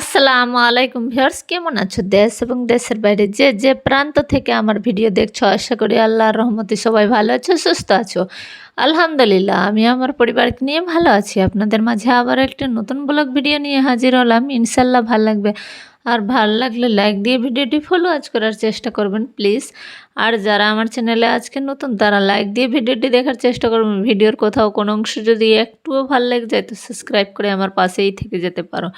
আসসালামু আলাইকুম ভিউয়ার্স, কেমন আছো? দেশ এবং দেশের বাইরে যে যে প্রান্ত থেকে আমার ভিডিও দেখছ, আশা করি আল্লাহর রহমতে সবাই ভালো আছো, সুস্থ আছো। আলহামদুলিল্লাহ, আমি আমার পরিবারকে নিয়ে ভালো আছি। আপনাদের মাঝে আবার একটি নতুন ব্লগ ভিডিও নিয়ে হাজির হলাম। ইনশাল্লাহ ভালো লাগবে। আর ভালো লাগলে লাইক দিয়ে ভিডিওটি ফলো আজ করার চেষ্টা করবেন প্লিজ আর যারা আমার চ্যানেলে আজকে নতুন, তারা লাইক দিয়ে ভিডিওটি দেখার চেষ্টা করবেন। ভিডিওর কোথাও কোনো অংশ যদি একটুও ভালো লেগে যায়, তো সাবস্ক্রাইব করে আমার পাশেই থেকে যেতে পারো।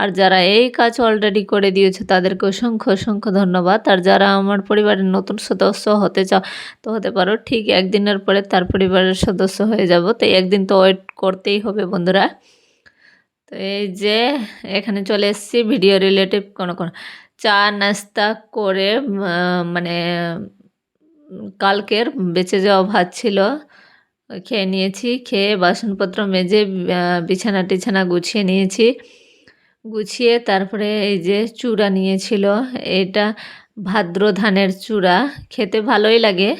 আর যারা এই কাজ অলরেডি করে দিয়েছে, তাদেরকে অসংখ্য অসংখ্য ধন্যবাদ। আর যারা আমার পরিবারের নতুন সদস্য হতে চাও, তো হতে পারো, ঠিক একদিনের পরে তার পরিবারের সদস্য হয়ে যাব। তো একদিন তো ওয়েট করতেই হবে, বন্ধুরা। তো এই যে এখানে চলে এসেছি ভিডিও রিলেটিভ কোনো কোনো। চা নাস্তা করে মানে কালকের বেঁচে যাওয়া ভাত ছিল। খেয়ে নিয়েছি, খেয়ে বাসনপত্র মেজে বিছানা টিছানা গুছিয়ে নিয়েছি। গুছিয়ে তারপরে এই যে চূড়া নিয়েছিল, এটা ভাদ্র ধানের চূড়া। খেতে ভালোই লাগে।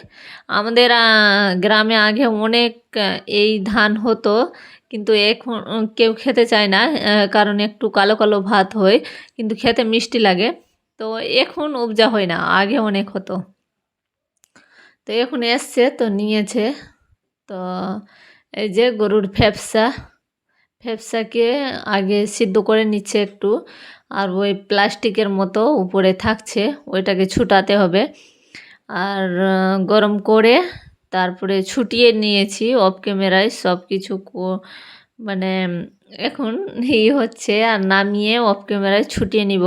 আমাদের গ্রামে আগে অনেক এই ধান হতো। কিন্তু এখন কেউ খেতে চায় না কারণ একটু কালো কালো ভাত হয়, কিন্তু খেতে মিষ্টি লাগে। তো এখন উপজা হয় না, আগে অনেক হতো। তো এখন এসছে, তো নিয়েছে। তো এই যে গরুর ফ্যাপসা, ফ্যাপসাকে আগে সিদ্ধ করে নিচ্ছে একটু, আর ওই প্লাস্টিকের মতো উপরে থাকছে, ওইটাকে ছুটাতে হবে। আর, গরম করে তারপরে ছুটিয়ে নিয়েছি অফ ক্যামেরায় সব কিছু মানে এখন ই হচ্ছে আর নামিয়ে অফ ক্যামেরায় ছুটিয়ে নিব।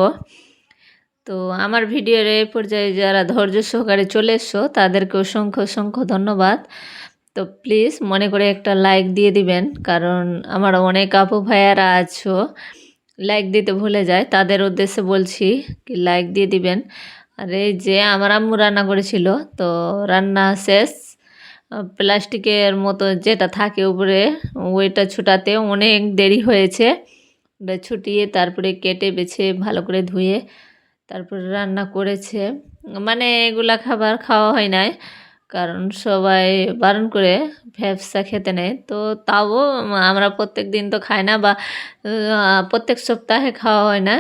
তো আমার ভিডিওর এই পর্যায়ে যারা ধৈর্য সহকারে চলে এসছো, তাদেরকে অসংখ্য অসংখ্য ধন্যবাদ। তো প্লিজ মনে করে একটা লাইক দিয়ে দিবেন, কারণ আমার অনেক আপু ভাইয়ারা আছো লাইক দিতে ভুলে যায়। তাদের উদ্দেশ্যে বলছি কি লাইক দিয়ে দিবেন। আর এই যে আমার আম্মু রান্না করেছিল, তো রান্না শেষ। প্লাস্টিকের মতো যেটা থাকে উপরে, ওইটা ছুটাতে অনেক দেরি হয়েছে। ওটা ছুটিয়ে তারপরে কেটে, বেছে, ভালো করে ধুয়ে তারপরে রান্না করেছে। মানে এগুলা খাবার খাওয়া হয় নাই, কারণ সবাই বারণ করে ভ্যাবসা খেতে নেয়। তো তাও আমরা প্রত্যেক দিন তো খাই না বা প্রত্যেক সপ্তাহে খাওয়া হয় না।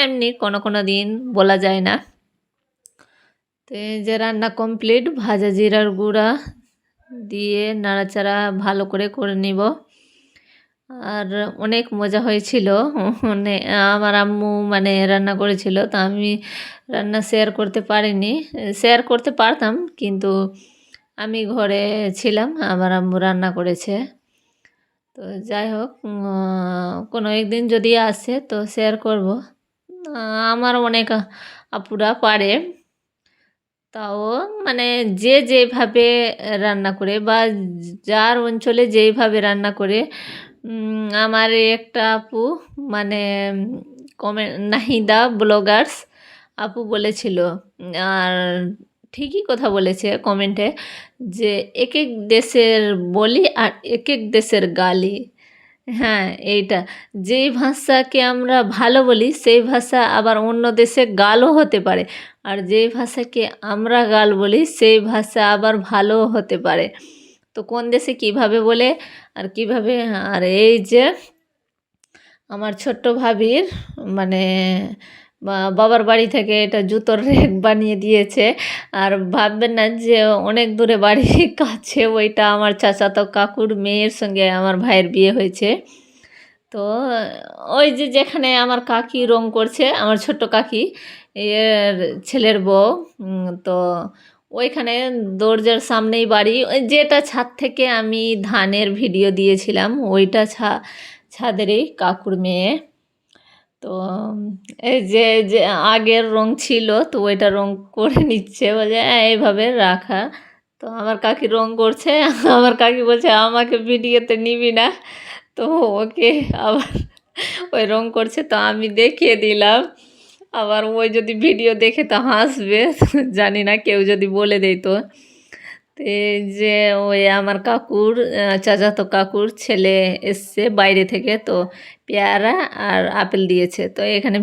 এমনি কোনো কোনো দিন বলা যায় না। তো যে রান্না কমপ্লিট, ভাজা জিরার গুঁড়া দিয়ে নাড়াচাড়া ভালো করে করে নিব। আর অনেক মজা হয়েছিল। মানে আমার আম্মু মানে রান্না করেছিল, তো আমি রান্না শেয়ার করতে পারিনি। শেয়ার করতে পারতাম, কিন্তু আমি ঘরে ছিলাম, আমার আম্মু রান্না করেছে। তো যাই হোক কোনো একদিন যদি আসে তো শেয়ার করব। আমার অনেক আপুরা পারে। তাও মানে যে যেভাবে রান্না করে বা যার অঞ্চলে যেইভাবে রান্না করে আমার একটা আপু মানে কমে, নাহিদা ব্লগার্স আপু বলেছিল, আর ঠিকই কথা বলেছে কমেন্টে যে এক এক দেশের বলি আর এক এক দেশের গালি। হ্যাঁ এইটা। যেই ভাষাকে আমরা ভালো বলি, সেই ভাষা আবার অন্য দেশে গালও হতে পারে। আর যেই ভাষাকে আমরা গাল বলি, সেই ভাষা আবার ভালোও হতে পারে। তো কোন দেশে কীভাবে বলে আর কীভাবে? আর এই যে আমার ছোট্ট ভাবির মানে বাবার বাড়ি থেকে এটা জুতোর রেক বানিয়ে দিয়েছে। আর ভাববেন না যে অনেক দূরে বাড়ি কাছে ওইটা আমার চাচাতো কাকুর মেয়ের সঙ্গে আমার ভাইয়ের বিয়ে হয়েছে। তো ওই যে যেখানে আমার কাকি রং করছে, আমার ছোট্ট কাকি, এর ছেলের বউ তো ওইখানে দরজার সামনেই বাড়ি। যেটা ছাদ থেকে আমি ধানের ভিডিও দিয়েছিলাম, ওইটা ছা, ছাদেরই কাকুর মেয়ে। তো এই যে যে আগের রং ছিল তো ওইটা রং করে নিচ্ছে। বলে "হ্যাঁ, এইভাবে রাখা। তো আমার কাকি রং করছে আমার কাকি বলছে আমাকে ভিডিওতে নিবি না। তো ওকে আবার ওই রং করছে। তো আমি দেখিয়ে দিলাম। আবার ওই যদি ভিডিও দেখে তো হাসবে জানি না কেউ যদি বলে দেয় তো এই যে ওই আমার কাকুর চাচাতো কাকুর ছেলে এসছে বাইরে থেকে, তো পেয়ারা আর আপেল দিয়েছে, তো এখানে